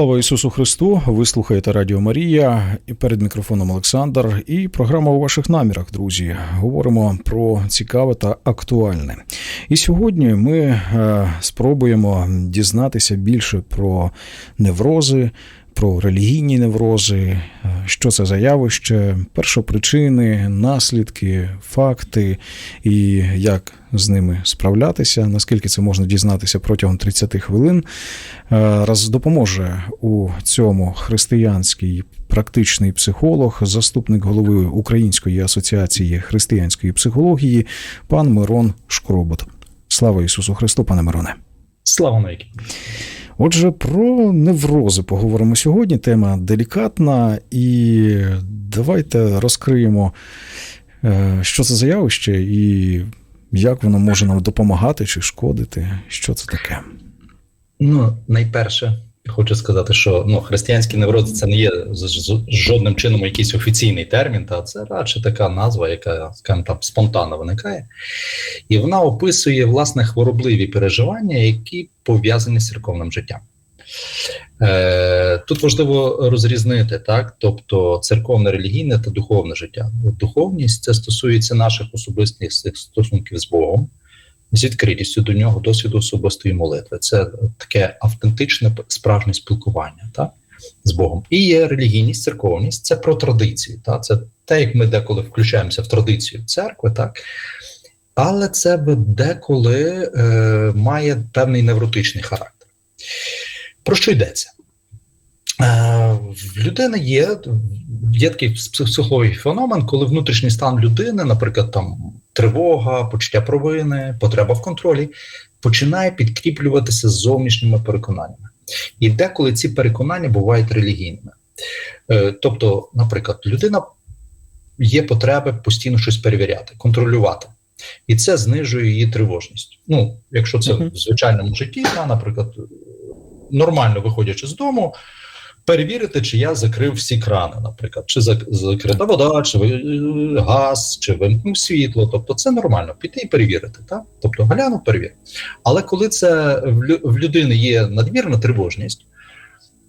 Слава Ісусу Христу! Ви слухаєте Радіо Марія і перед мікрофоном Олександр. І програма у ваших намірах, друзі. Говоримо про цікаве та актуальне. І сьогодні ми е, спробуємо дізнатися більше про неврози, про релігійні неврози, е, що це за явище, першопричини, наслідки, факти і як з ними справлятися. Наскільки це можна дізнатися протягом 30 хвилин. Е, Раз допоможе у цьому християнський практичний психолог, заступник голови Української асоціації християнської психології, пан Мирон Шкробот. Слава Ісусу Христу, пане Мироне. Слава навіки. Отже, про неврози поговоримо сьогодні. Тема делікатна, і давайте розкриємо, е, що це за явище і як воно може нам допомагати чи шкодити. Що це таке? Ну, найперше, хочу сказати, що ну, християнський невроз це не є жодним чином якийсь офіційний термін, та це радше така назва, яка скажімо, там спонтанно виникає, і вона описує власне хворобливі переживання, які пов'язані з церковним життям. Е, Тут важливо розрізнити так, тобто церковне, релігійне та духовне життя. Духовність це стосується наших особистих стосунків з Богом, з відкритістю до нього досвіду особистої молитви. Це таке автентичне справжнє спілкування так, з Богом. І є релігійність, церковність це про традицію. Так? Це те, як ми деколи включаємося в традицію церкви, так. Але це деколи е, має певний невротичний характер. Про що йдеться? Е, в людини є є такий психологічний феномен, коли внутрішній стан людини, наприклад, там тривога, почуття провини, потреба в контролі, починає підкріплюватися з зовнішніми переконаннями. І деколи ці переконання бувають релігійними. Е, тобто, наприклад, людина є потреби постійно щось перевіряти, контролювати. І це знижує її тривожність. Ну, якщо це uh-huh. в звичайному житті, та, наприклад, нормально виходячи з дому, перевірити, чи я закрив всі крани, наприклад, чи закрита вода, чи газ, чи вимкнув світло. Тобто, це нормально піти і перевірити. Так? Тобто глянув, перевір. Але коли це в людини є надмірна тривожність,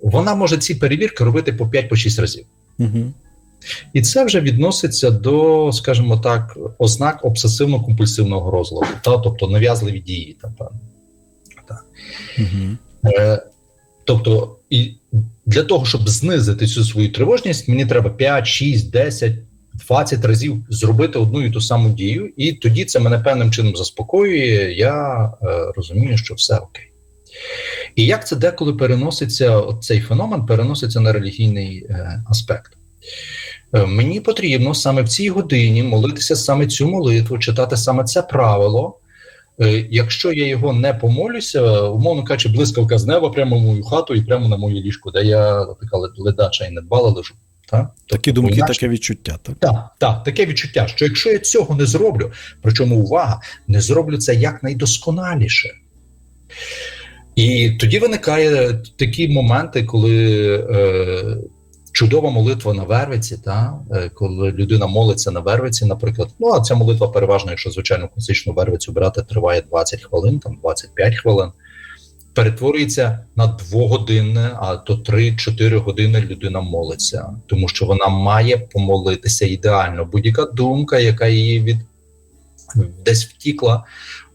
вона може ці перевірки робити по 5-6 разів. Угу. І це вже відноситься до, скажімо так, ознак обсесивно-компульсивного розладу, та, тобто нав'язливі дії. Та, та. Угу. Е, Тобто, і для того, щоб знизити цю свою тривожність, мені треба 5, 6, 10, 20 разів зробити одну і ту саму дію, і тоді це мене певним чином заспокоює. Я е, розумію, що все окей. І як це деколи переноситься, цей феномен переноситься на релігійний е, аспект. Е, мені потрібно саме в цій годині молитися саме цю молитву, читати саме це правило. Е, якщо я його не помолюся, умовно кажучи, блискавка з неба прямо в мою хату і прямо на моє ліжко, де я така ледача і недбала лежу. Так? Такі думки, інакше... таке відчуття. Так? так, так, таке відчуття, що якщо я цього не зроблю, причому увага, не зроблю це якнайдосконаліше. І тоді виникає такі моменти, коли е, чудова молитва на вервиці, та е, коли людина молиться на вервиці, наприклад, ну а ця молитва переважно, якщо звичайно класичну вервицю брати, триває 20 хвилин, там 25 хвилин. Перетворюється на двогодинне, а то 3-4 години людина молиться, тому що вона має помолитися ідеально. Будь-яка думка, яка її від десь втікла,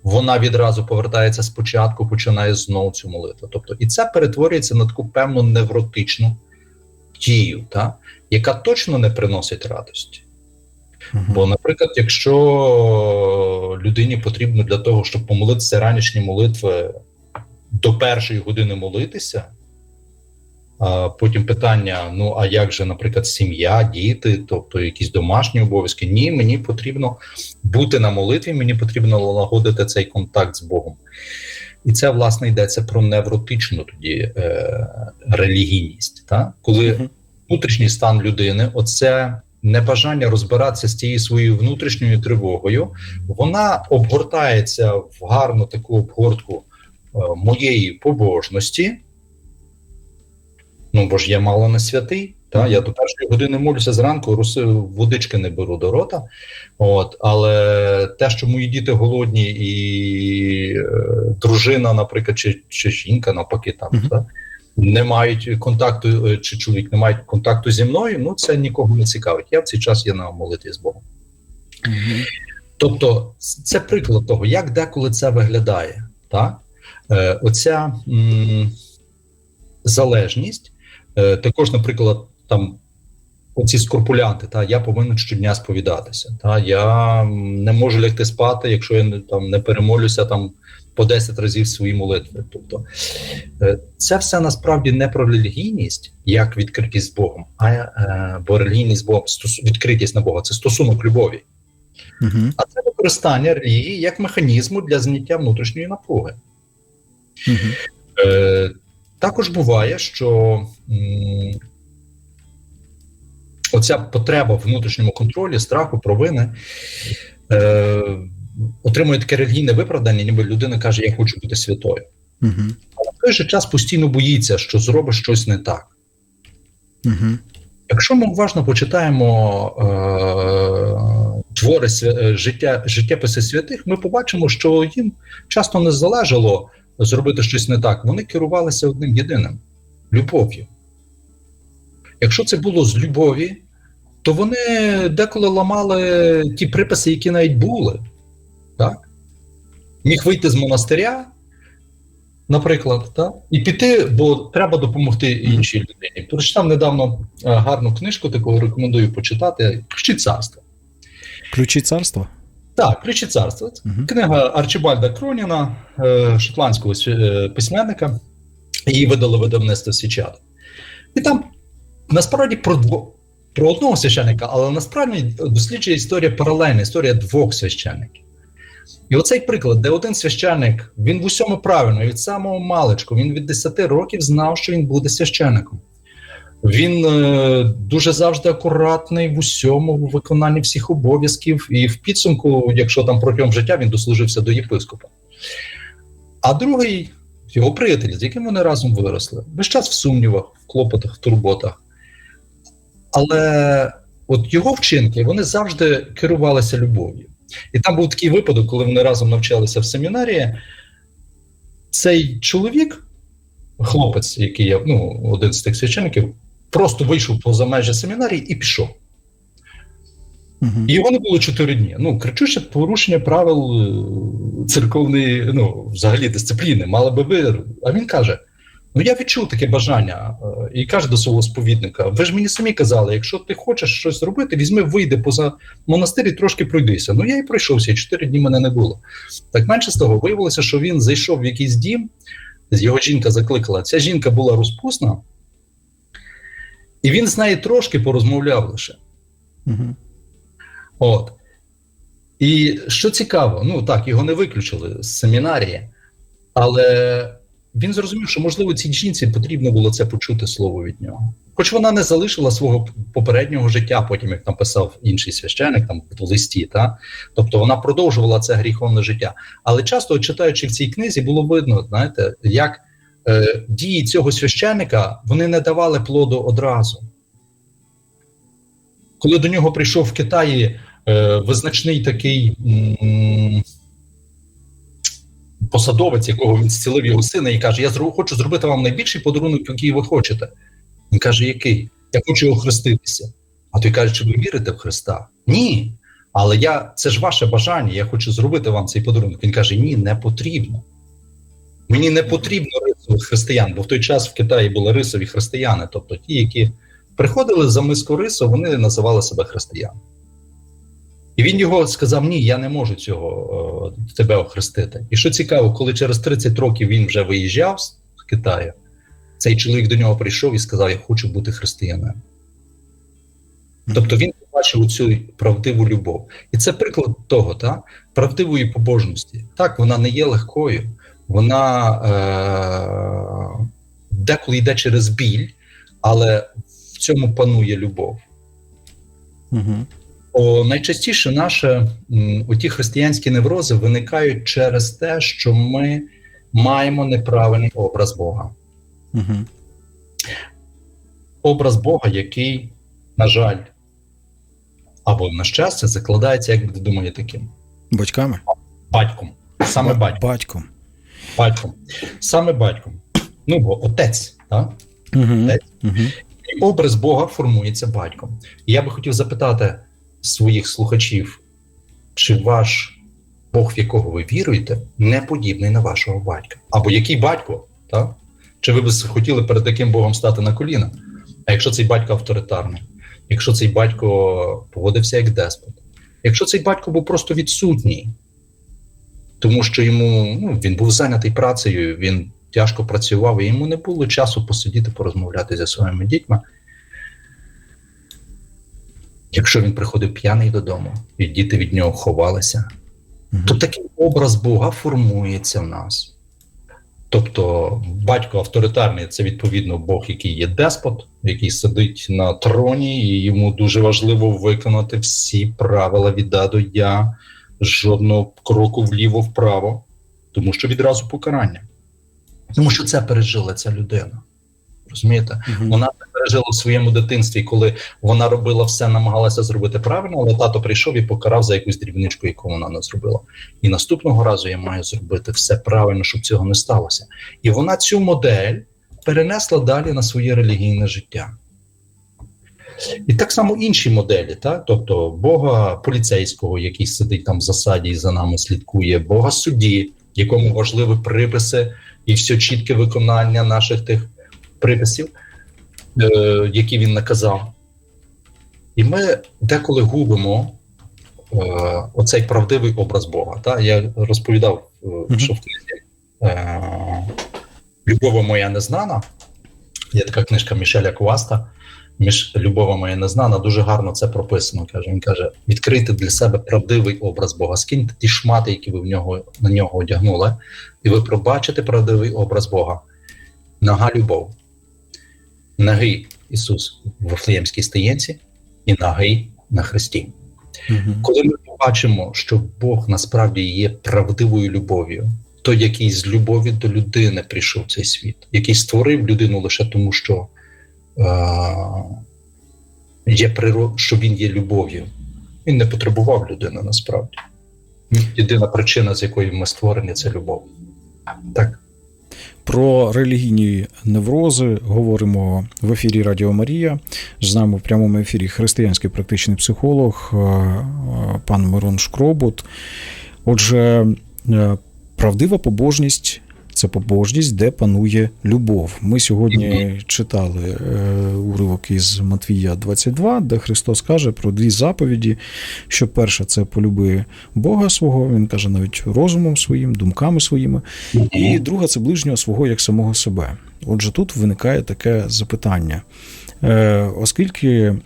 вона відразу повертається спочатку, починає знову цю молитву. Тобто, і це перетворюється на таку певну невротичну дію, та, яка точно не приносить радості. Uh-huh. Бо, наприклад, якщо людині потрібно для того, щоб помолитися ранішні молитви до першої години молитися, а потім питання: ну, а як же, наприклад, сім'я, діти, тобто якісь домашні обов'язки? Ні, мені потрібно бути на молитві, мені потрібно налагодити цей контакт з Богом. І це власне йдеться про невротичну тоді е, релігійність, та коли внутрішній стан людини, оце небажання розбиратися з тією своєю внутрішньою тривогою, вона обгортається в гарну таку обгортку е, моєї побожності. Ну бо ж я мало не святий. Та я до першої години молюся зранку, руси водички не беру до рота. От, але те, що мої діти голодні, і е, дружина, наприклад, чи чи жінка навпаки, там uh-huh. та, не мають контакту, е, чи чоловік не мають контакту зі мною, ну це нікого не цікавить. Я в цей час є на молитві з Богом. Тобто, це приклад того, як деколи це виглядає. Так? Е, оця м, залежність, е, також, наприклад, там. Оці скрупулянти, та я повинен щодня сповідатися. Та я не можу лягти спати, якщо я не там не перемолюся там по 10 разів свої молитви. Тобто е, це все насправді не про релігійність, як відкритість з Богом, а е, бо релігійність з Богом, відкритість на Бога це стосунок любові. Угу. А це використання релігії як механізму для зняття внутрішньої напруги. Угу. Е, також буває, що м, оця потреба в внутрішньому контролі, страху, провини е, отримує таке релігійне виправдання, ніби людина каже, я хочу бути святою. Угу. Але в той же час постійно боїться, що зробить щось не так. Угу. Якщо ми уважно почитаємо е, твори е, життя, життєписи святих, ми побачимо, що їм часто не залежало зробити щось не так. Вони керувалися одним єдиним любов'ю. Якщо це було з любові, то вони деколи ламали ті приписи, які навіть були. Так? Міг вийти з монастиря, наприклад, так? і піти, бо треба допомогти іншій людині. Прочитав недавно е, гарну книжку, таку рекомендую почитати Ключі царства. Ключі царства? Так, Ключі царства. Угу. Книга Арчибальда Кроніна, е, шотландського е, письменника, її видали видавництво Січат. І там насправді про про одного священника, але насправді досліджує історія паралельна, історія двох священників. І оцей приклад, де один священник, він в усьому правильно, від самого маличку, він від 10 років знав, що він буде священником. Він е, дуже завжди акуратний в усьому, в виконанні всіх обов'язків, і в підсумку, якщо там протягом життя він дослужився до єпископа. А другий його приятель, з яким вони разом виросли, весь час в сумнівах, в клопотах, в турботах. Але от його вчинки вони завжди керувалися любов'ю. І там був такий випадок, коли вони разом навчалися в семінарії. Цей чоловік, хлопець, який є ну, один з тих священиків, просто вийшов поза межі семінарії і пішов. Угу. І його не було чотири дні. Ну, кричуще порушення правил е, церковної, ну, взагалі дисципліни, мали би ви. А він каже: Ну, я відчув таке бажання, е, і каже до свого сповідника: ви ж мені самі казали, якщо ти хочеш щось робити, візьми, вийди поза монастир і трошки пройдися. Ну, я і пройшовся, і чотири дні мене не було. Так менше з того, виявилося, що він зайшов в якийсь дім, його жінка закликала. Ця жінка була розпусна, і він з нею трошки порозмовляв лише. Угу. От. І що цікаво, ну так, його не виключили з семінарії, але він зрозумів, що, можливо, цій жінці потрібно було це почути слово від нього. Хоч вона не залишила свого попереднього життя, потім, як написав інший священик там в листі, та? тобто вона продовжувала це гріховне життя. Але часто, читаючи в цій книзі, було видно, знаєте, як е, дії цього священика вони не давали плоду одразу. Коли до нього прийшов в Китаї е, визначний такий м, посадовець, якого він зцілив його сина, і каже: Я хочу зробити вам найбільший подарунок, який ви хочете. Він каже, який? Я хочу охреститися. А той каже, чи ви вірите в Христа? Ні. Але я це ж ваше бажання, я хочу зробити вам цей подарунок. Він каже: Ні, не потрібно. Мені не потрібно рисових християн, бо в той час в Китаї були рисові християни, тобто ті, які приходили за миску рису, вони називали себе християни. І він його сказав: Ні, я не можу цього е, тебе охрестити. І що цікаво, коли через 30 років він вже виїжджав з Китаю, цей чоловік до нього прийшов і сказав: Я хочу бути християнином. Тобто він побачив цю правдиву любов. І це приклад того, та? правдивої побожності. Так, вона не є легкою, вона е- деколи йде через біль, але в цьому панує любов. Угу. О, найчастіше наші оті християнські неврози виникають через те, що ми маємо неправильний образ Бога. Угу. Образ Бога, який, на жаль, або на щастя, закладається, як ви думаєте, таким Батьками? батьком. Саме батьком. Батьком. батьком. Саме батьком. Ну, бо отець. Так? Угу. Угу. І образ Бога формується батьком. І я би хотів запитати своїх слухачів, чи ваш Бог, в якого ви віруєте, не подібний на вашого батька? Або який батько? Так? Чи ви б хотіли перед таким Богом стати на коліна? А якщо цей батько авторитарний, якщо цей батько поводився як деспот, якщо цей батько був просто відсутній, тому що йому ну, він був зайнятий працею, він тяжко працював, і йому не було часу посидіти, порозмовляти зі своїми дітьми. Якщо він приходив п'яний додому, і діти від нього ховалися, Угу. то такий образ Бога формується в нас. Тобто, батько авторитарний це відповідно Бог, який є деспот, який сидить на троні, і йому дуже важливо виконати всі правила від А до Я, жодного кроку вліво-вправо, тому що відразу покарання. Тому що це пережила ця людина. Розумієте? Угу. Вона це пережила в своєму дитинстві, коли вона робила все, намагалася зробити правильно, але тато прийшов і покарав за якусь дрібничку, яку вона не зробила. І наступного разу я маю зробити все правильно, щоб цього не сталося. І вона цю модель перенесла далі на своє релігійне життя. І так само інші моделі, так? тобто Бога поліцейського, який сидить там в засаді і за нами слідкує, Бога судді, якому важливі приписи і все чітке виконання наших тих приписів, е, які він наказав. І ми деколи губимо е, оцей правдивий образ Бога. Та? Я розповідав, е, що в книзі е, Любова моя незнана. Є така книжка Мішеля Кваста. Між Любова моя незнана дуже гарно це прописано. Каже, він каже: відкрити для себе правдивий образ Бога, скиньте ті шмати, які ви в нього на нього одягнули, і ви пробачите правдивий образ Бога. Нога любов, нагий Ісус в Вифлеємській стаєнці і нагий на Христі. Угу. Коли ми побачимо, що Бог насправді є правдивою любов'ю, той, який з любові до людини прийшов в цей світ, який створив людину лише тому, що, е- є приро... що він є любов'ю, він не потребував людини насправді. Єдина причина, з якої ми створені, це любов. Так. Про релігійні неврози говоримо в ефірі Радіо Марія. З нами в прямому ефірі християнський практичний психолог е, е, пан Мирон Шкробут. Отже, е, правдива побожність це побожність, де панує любов. Ми сьогодні читали е, уривок із Матвія 22, де Христос каже про дві заповіді. Що перше, це полюби Бога свого, він каже навіть розумом своїм, думками своїми. І друга це ближнього свого як самого себе. Отже, тут виникає таке запитання. Е, оскільки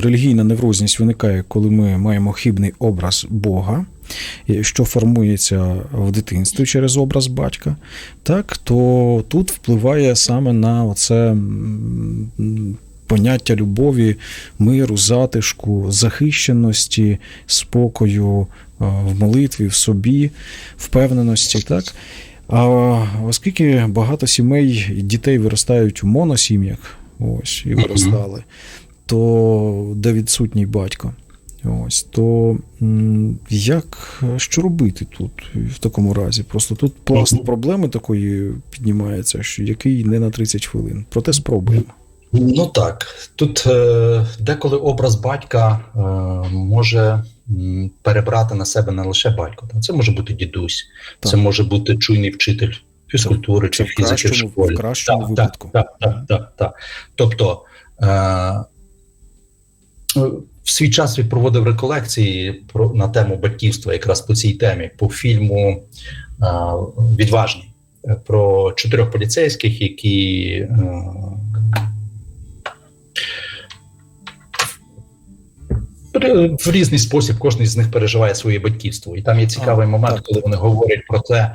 релігійна неврозність виникає, коли ми маємо хибний образ Бога, що формується в дитинстві через образ батька, так, то тут впливає саме на оце поняття любові, миру, затишку, захищеності, спокою е, в молитві, в собі, впевненості. Так? А оскільки багато сімей і дітей виростають у моносім'ях, ось, і виростали, то де відсутній батько. Ось то як що робити тут в такому разі? Просто тут пласт Мгм. проблеми такої піднімається, що який не на 30 хвилин. Проте спробуємо. Ну так, тут е, деколи образ батька е, може перебрати на себе не лише батько. Це може бути дідусь, Так. це може бути чуйний вчитель фізкультури Це чи в фізики в кращому, школі. в кращому Так, випадку. Так, так, так, так. Тобто е, е, в свій час він проводив реколекції про, на тему батьківства, якраз по цій темі, по фільму е, Відважний е, про чотирьох поліцейських, які. Е, в різний спосіб кожен з них переживає своє батьківство. І там є цікавий А, момент, так. коли вони говорять про те,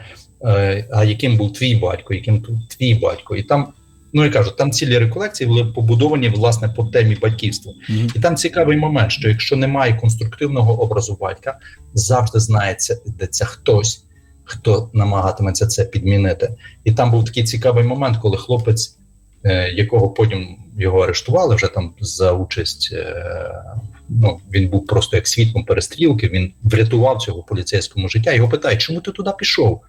а яким був твій батько, яким був твій батько. І там, ну я кажу, там цілі реколекції були побудовані власне по темі батьківства. Мгм. І там цікавий момент, що якщо немає конструктивного образу батька, завжди знається, де це хтось, хто намагатиметься це підмінити. І там був такий цікавий момент, коли хлопець, е, якого потім його арештували, вже там за участь. Е, ну, він був просто як свідком перестрілки, він врятував цього поліцейському життя. Його питають, чому ти туди пішов?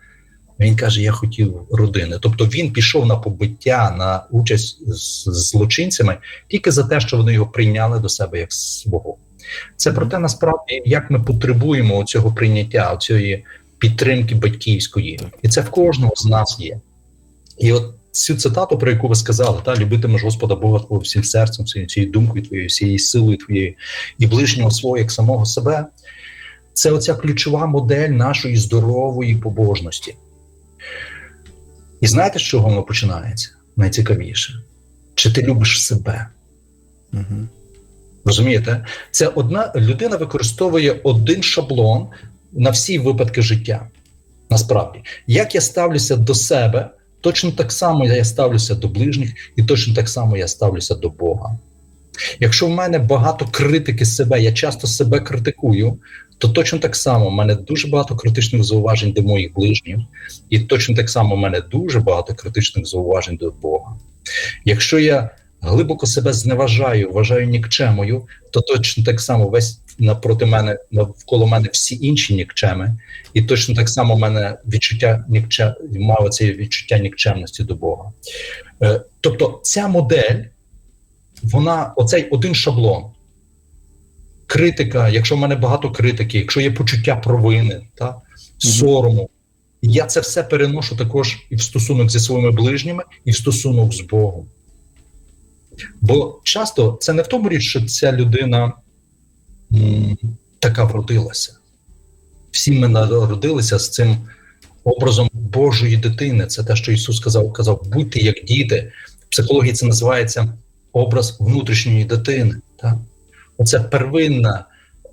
Він каже: Я хотів родини. Тобто він пішов на побиття, на участь з злочинцями тільки за те, що вони його прийняли до себе як свого. Це про те, насправді, як ми потребуємо цього прийняття, цієї підтримки батьківської, і це в кожного з нас є. І от цю цитату, про яку ви сказали, та любитимеш Господа Бога твого всім серцем, всією цією думкою твоєю, всією силою твоєю і ближнього свого як самого себе. Це оця ключова модель нашої здорової побожності. І знаєте, з чого воно починається? Найцікавіше? Чи ти любиш себе? Угу. Розумієте? Це одна людина використовує один шаблон на всі випадки життя. Насправді, як я ставлюся до себе, точно так само я ставлюся до ближніх, і точно так само я ставлюся до Бога. Якщо в мене багато критики себе, я часто себе критикую, то точно так само в мене дуже багато критичних зауважень до моїх ближніх, і точно так само в мене дуже багато критичних зауважень до Бога. Якщо я глибоко себе зневажаю, вважаю нікчемою, то точно так само весь напроти мене навколо мене всі інші нікчеми, і точно так само в мене відчуття нікчем, мав це відчуття нікчемності до Бога. Е, тобто, ця модель, вона оцей один шаблон. Критика, якщо в мене багато критики, якщо є почуття провини, та, сорому, я це все переношу також і в стосунок зі своїми ближніми, і в стосунок з Богом. Бо часто це не в тому річ, що ця людина м, така вродилася. Всі ми народилися з цим образом Божої дитини. Це те, що Ісус сказав, казав: будьте як діти. В психології це називається образ внутрішньої дитини. Так? Оце первинна,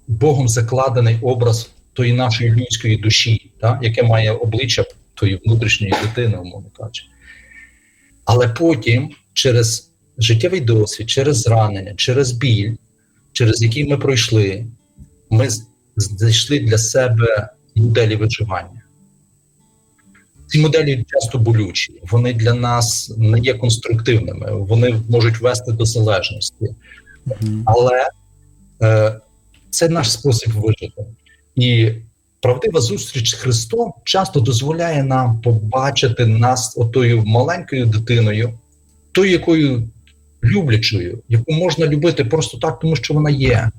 Богом закладений образ тої нашої людської душі, так? яке має обличчя тої внутрішньої дитини, умовно кажучи. Але потім, через життєвий досвід, через зранення, через біль, через який ми пройшли, ми знайшли для себе моделі виживання. Ці моделі часто болючі, вони для нас не є конструктивними, вони можуть вести до залежності. Але це наш спосіб вижити. І правдива зустріч з Христом часто дозволяє нам побачити нас отою маленькою дитиною, тою, якою люблячою, яку можна любити просто так, тому що вона є,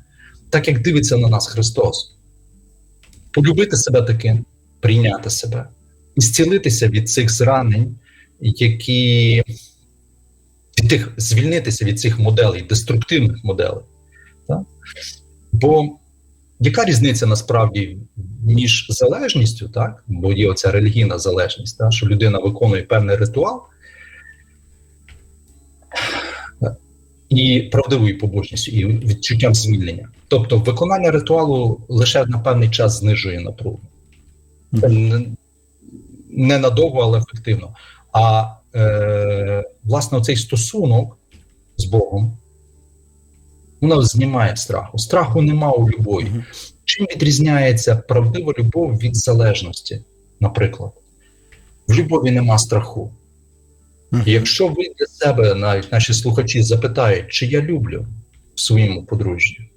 так як дивиться на нас Христос. Полюбити себе таким, прийняти себе і зцілитися від цих зранень, які від тих, звільнитися від цих моделей, деструктивних моделей. Бо яка різниця насправді між залежністю, так? бо є оця релігійна залежність, так? що людина виконує певний ритуал і правдивою побожністю, і відчуттям звільнення. Тобто, виконання ритуалу лише на певний час знижує напругу. Не- ненадовго, але ефективно. А е, власне, цей стосунок з Богом воно знімає страху. Страху нема у любові. Чим відрізняється правдива любов від залежності, наприклад? В любові нема страху. І якщо ви для себе, навіть наші слухачі, запитають, чи я люблю в своєму подружжі,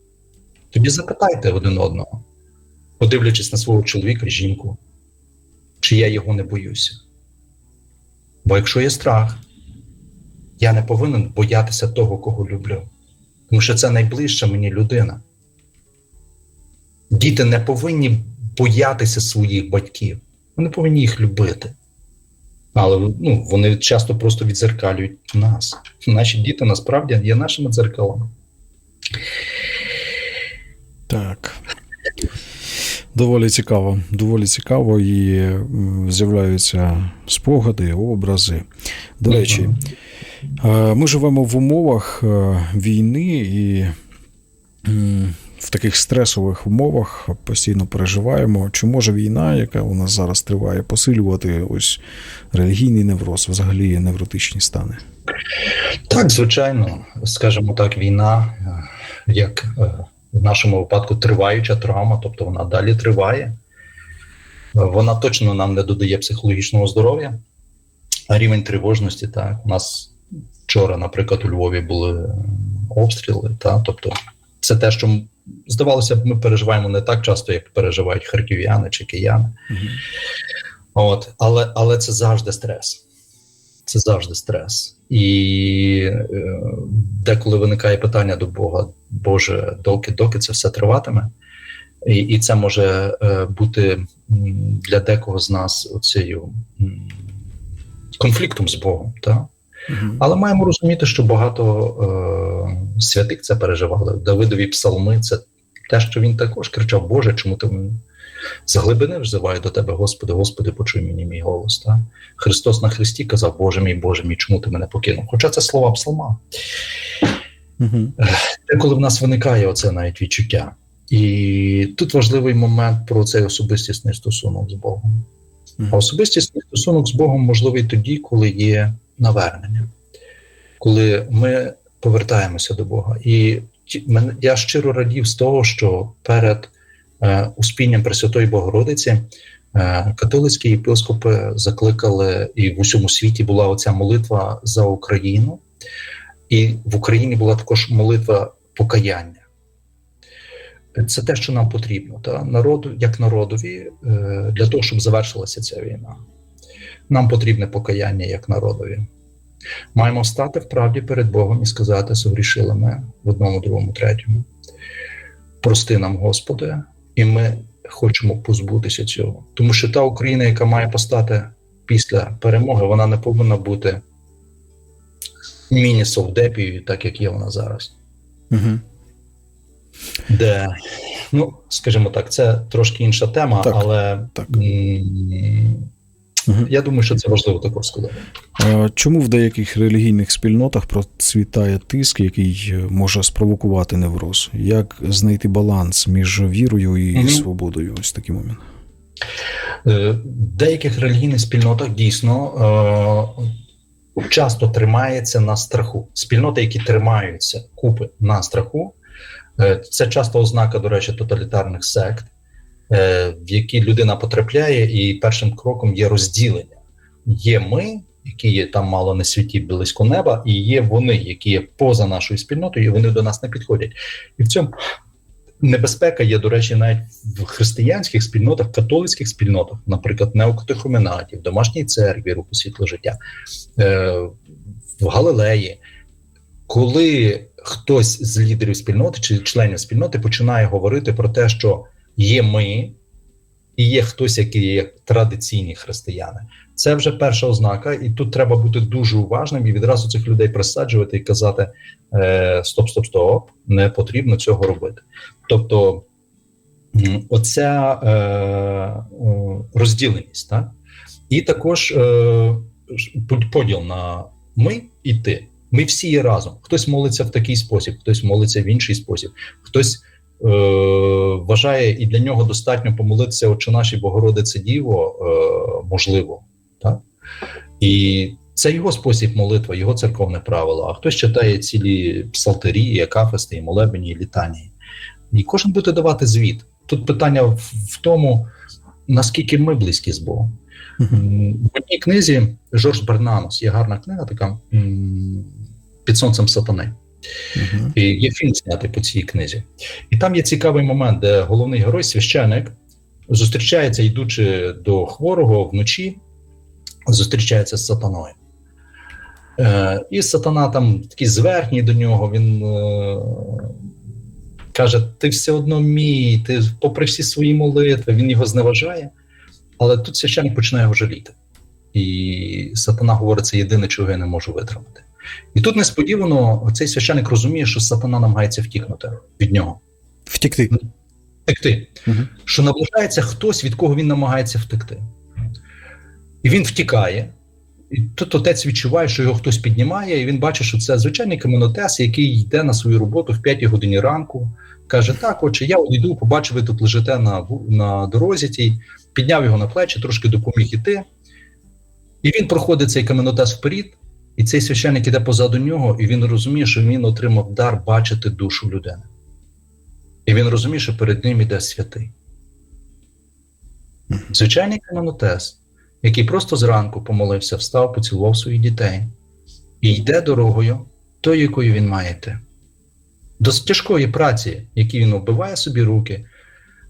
тоді запитайте один одного, подивлячись на свого чоловіка, жінку, чи я його не боюся. Бо якщо є страх, я не повинен боятися того, кого люблю. Тому що це найближча мені людина. Діти не повинні боятися своїх батьків, вони повинні їх любити. Але ну, вони часто просто відзеркалюють нас. Наші діти насправді є нашими дзеркалами. Так. Доволі цікаво. Доволі цікаво і з'являються спогади, образи. До речі, ми живемо в умовах е, війни і в таких стресових умовах постійно переживаємо, чи може війна, яка у нас зараз триває, посилювати ось релігійний невроз, взагалі невротичні стани. Так, звичайно, скажімо так, війна, е, як е, в нашому випадку триваюча травма, тобто вона далі триває. Е, Вона точно нам не додає психологічного здоров'я, а рівень тривожності, так, у нас вчора, наприклад, у Львові були обстріли, так, тобто це те, що здавалося б, ми переживаємо не так часто, як переживають харків'яни чи кияни. Мгм. От, але, але це завжди стрес. Це завжди стрес. І е, деколи виникає питання до Бога: Боже, доки, доки це все триватиме. І, і це може е, бути для декого з нас оцею конфліктом з Богом. Так? Але маємо розуміти, що багато е, святих це переживали. Давидові псалми це те, що він також кричав: Боже, чому ти мене з глибини взиваю до тебе, Господи, Господи, почуй мені мій голос. Та? Христос на Христі казав, Боже мій, Боже мій, чому ти мене покинув? Хоча це слова псалма. Мгм. Деколи в нас виникає оце навіть відчуття. І тут важливий момент про цей особистісний стосунок з Богом. А особистісний стосунок з Богом можливий тоді, коли є навернення, коли ми повертаємося до Бога. І я щиро радів з того, що перед е, успінням Пресвятої Богородиці е, католицькі єпископи закликали, і в усьому світі була оця молитва за Україну, і в Україні була також молитва покаяння. Це те, що нам потрібно, та народу, як народові, е, для того, щоб завершилася ця війна. Нам потрібне покаяння як народові. Маємо стати в правді перед Богом і сказати, согрішили ми в одному, другому, третьому. Прости нам, Господи, і ми хочемо позбутися цього. Тому що та Україна, яка має постати після перемоги, вона не повинна бути міні-совдепією, так як є вона зараз Мгм. де, ну, скажімо так, це трошки інша тема, Так, але так. м, Мгм. я думаю, що це важливо також сказати. Чому в деяких релігійних спільнотах процвітає тиск, який е, може спровокувати невроз? Як знайти баланс між вірою і Мгм. свободою? Ось такий момент. Е, В деяких релігійних спільнотах дійсно часто тримається на страху. Спільноти, які тримаються купи на страху, це часто ознака, до речі, тоталітарних сект, в які людина потрапляє, і першим кроком є розділення. Є ми, які є там мало не світі близько неба, і є вони, які є поза нашою спільнотою, і вони до нас не підходять. І в цьому небезпека є, до речі, навіть в християнських спільнотах, католицьких спільнотах, наприклад, неокатехуменаті, домашній церкві руху світло життя, е, в Галилеї, коли хтось з лідерів спільноти чи членів спільноти починає говорити про те, що є ми. І є хтось, який є традиційні християни. Це вже перша ознака, і тут треба бути дуже уважним і відразу цих людей присаджувати і казати: е, стоп, стоп, стоп, не потрібно цього робити. Тобто, оця е, розділеність, так? і також е, поділ на ми і ти. Ми всі є разом. Хтось молиться в такий спосіб, хтось молиться в інший спосіб, хтось вважає, і для нього достатньо помолитися Отче нашій Богородице Діво, е, можливо. Так? І це його спосіб молитва, його церковне правило. А хтось читає цілі псалтерії, акафисти, і молебені, і літанії. І кожен буде давати звіт. Тут питання в тому, наскільки ми близькі з Богом. В одній книзі Жорж Бернанос є гарна книга, така під сонцем сатани. Мгм. І є фільм знятий по цій книзі. І там є цікавий момент, де головний герой, священик, зустрічається, йдучи до хворого вночі, зустрічається з сатаною. Е, і сатана там такий зверхній до нього, він е, каже: Ти все одно мій, ти попри всі свої молитви, він його зневажає. Але тут священник починає його жаліти. І сатана говорить, це єдине, чого я не можу витримати. І тут несподівано цей священик розуміє, що сатана намагається втікнути від нього, Втікти. втекти, Мгм. що наближається хтось, від кого він намагається втекти. І він втікає. І тут отець відчуває, що його хтось піднімає, і він бачить, що це звичайний каменотес, який йде на свою роботу в 5 годині ранку. Каже: Так, отче, я от йду, побачив, ви тут лежите на, на дорозі тій, підняв його на плечі, трошки допоміг іти. І він проходить цей каменотес вперед, і цей священник іде позаду нього, і він розуміє, що він отримав дар бачити душу людини. І він розуміє, що перед ним іде святий. Звичайний каменотес, який просто зранку помолився, встав, поцілував своїх дітей і йде дорогою, тою, якою він має йти. До тяжкої праці, якій він вбиває собі руки,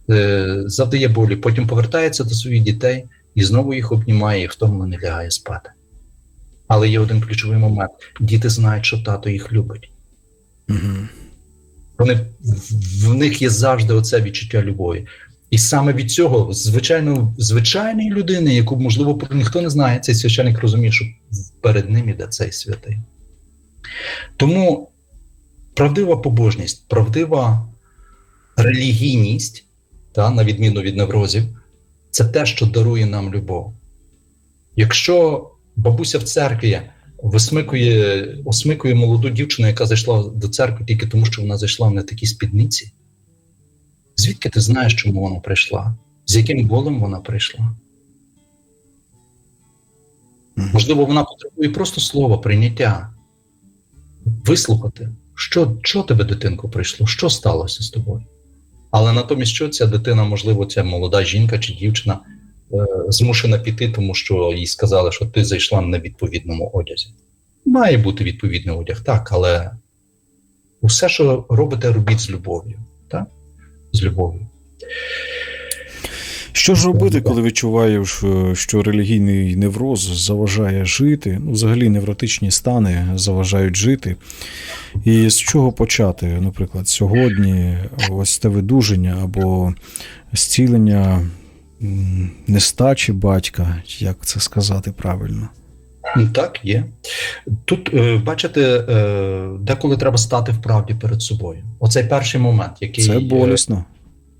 е, завдає болі, потім повертається до своїх дітей і знову їх обнімає, і втомлений лягає спати. Але є один ключовий момент: діти знають, що тато їх любить. Угу. Вони в- в них є завжди оце відчуття любові. І саме від цього, звичайно, звичайної людини, яку можливо про ніхто не знає, цей священник розуміє, що перед ним іде цей святий. Тому правдива побожність, правдива релігійність, та, на відміну від неврозів, це те, що дарує нам любов. Якщо бабуся в церкві висмикує, осмикує молоду дівчину, яка зайшла до церкви тільки тому, що вона зайшла в не такій спідниці, звідки ти знаєш, чому вона прийшла? З яким болем вона прийшла? Можливо, вона потребує просто слова, прийняття, вислухати, що, що тебе, дитинко, прийшло, що сталося з тобою. Але натомість, що ця дитина, можливо, ця молода жінка чи дівчина е, змушена піти, тому що їй сказали, що ти зайшла на невідповідному одязі. Має бути відповідний одяг, так, але усе, що робите, робіть з любов'ю. З любов'ю. Що ж робити, коли відчуваєш, е, що релігійний невроз заважає жити? Ну, взагалі невротичні стани заважають жити. І з чого почати? Наприклад, сьогодні ось те видуження або зцілення нестачі батька, як це сказати правильно? Так, є. Тут, е, бачите, е, деколи треба стати в правді перед собою. Оцей перший момент, який Це болісно.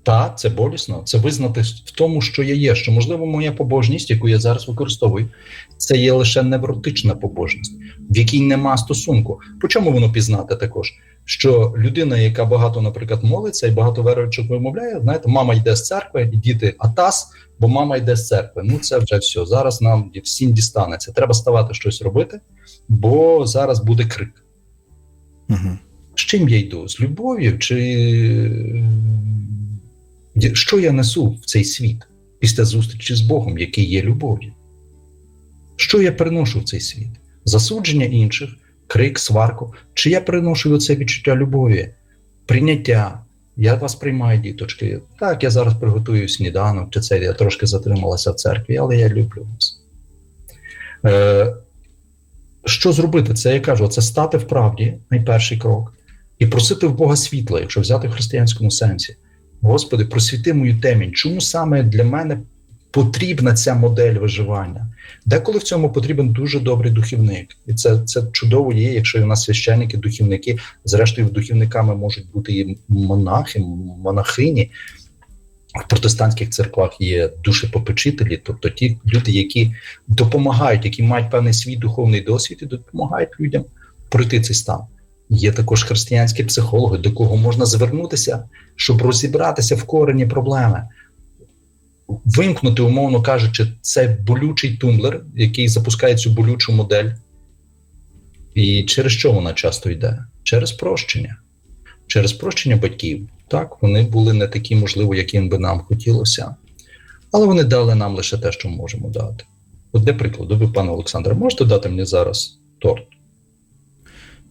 Та, це болісно. Це визнати в тому, що я є. Що можливо, моя побожність, яку я зараз використовую, це є лише невротична побожність, в якій нема стосунку. По чому воно пізнати також? Що людина, яка багато, наприклад, молиться і багато веруючих вимовляє, знаєте, мама йде з церкви, і діти атас, бо мама йде з церкви. Ну це вже все. Зараз нам всім дістанеться. Треба ставати щось робити, бо зараз буде крик. Угу. З чим я йду? З любов'ю? Чи що я несу в цей світ після зустрічі з Богом, який є любов'ю? Що я приношу в цей світ? Засудження інших, крик, сварку, чи я приношу це відчуття любові, прийняття? Я вас приймаю, діточки. Так, я зараз приготую сніданок, чи це я трошки затрималася в церкві, але я люблю вас. Е, що зробити? Це я кажу, це стати в правді, найперший крок, і просити в Бога світла, якщо взяти в християнському сенсі. Господи, просвіти мою темінь. Чому саме для мене потрібна ця модель виживання? Деколи в цьому потрібен дуже добрий духівник, і це, це чудово є, якщо у нас священники, духівники, зрештою, духівниками можуть бути і монахи, монахині. В протестантських церквах є душепопечителі, тобто ті люди, які допомагають, які мають певний свій духовний досвід і допомагають людям пройти цей стан. Є також християнські психологи, до кого можна звернутися, щоб розібратися в корені проблеми, вимкнути, умовно кажучи, цей болючий тумблер, який запускає цю болючу модель. І через що вона часто йде? Через прощення, через прощення батьків. Так, вони були не такі, можливо, яким би нам хотілося, але вони дали нам лише те, що можемо дати. От для прикладу, ви, пане Олександре, можете дати мені зараз торт?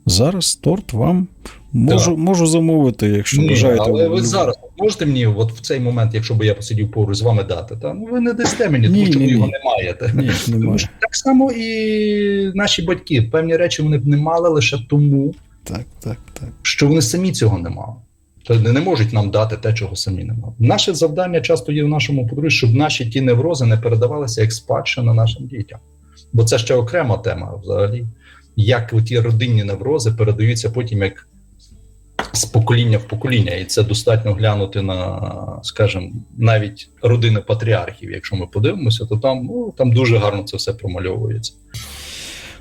Зараз торт вам можу, можу замовити, якщо Ні, бажаєте. але ви зараз можете мені, от в цей момент, якщо б я посидів поруч з вами дати, та ну ви не дасте мені, тому Ні, що ні, ви його не маєте. Ні, Тому що так само і наші батьки певні речі вони б не мали лише тому, Так, так, так. що вони самі цього не мали. Тобто не можуть нам дати те, чого самі не мали. Наше завдання часто є в нашому подружжі, щоб наші ті неврози не передавалися як спадщина нашим дітям. Бо це ще окрема тема взагалі. Як ті родинні неврози передаються потім як з покоління в покоління, і це достатньо глянути на, скажімо, навіть родини патріархів. Якщо ми подивимося, то там ну там дуже гарно це все промальовується.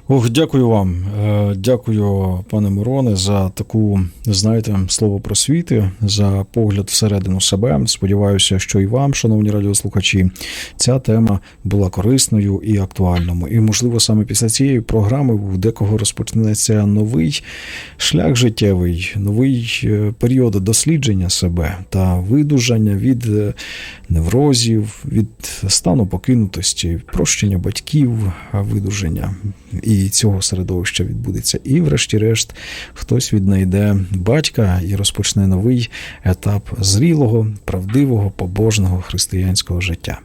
Ох, дякую вам. Е, Дякую, пане Мироне, за таку, знаєте, слово просвіти, за погляд всередину себе. Сподіваюся, що і вам, шановні радіослухачі, ця тема була корисною і актуальною. І, можливо, саме після цієї програми у декого розпочнеться новий шлях життєвий, новий е, період дослідження себе та видужання від е, неврозів, від стану покинутості, прощення батьків, видуження і цього середовища відбудеться. І, врешті-решт, хтось віднайде батька і розпочне новий етап зрілого, правдивого, побожного християнського життя.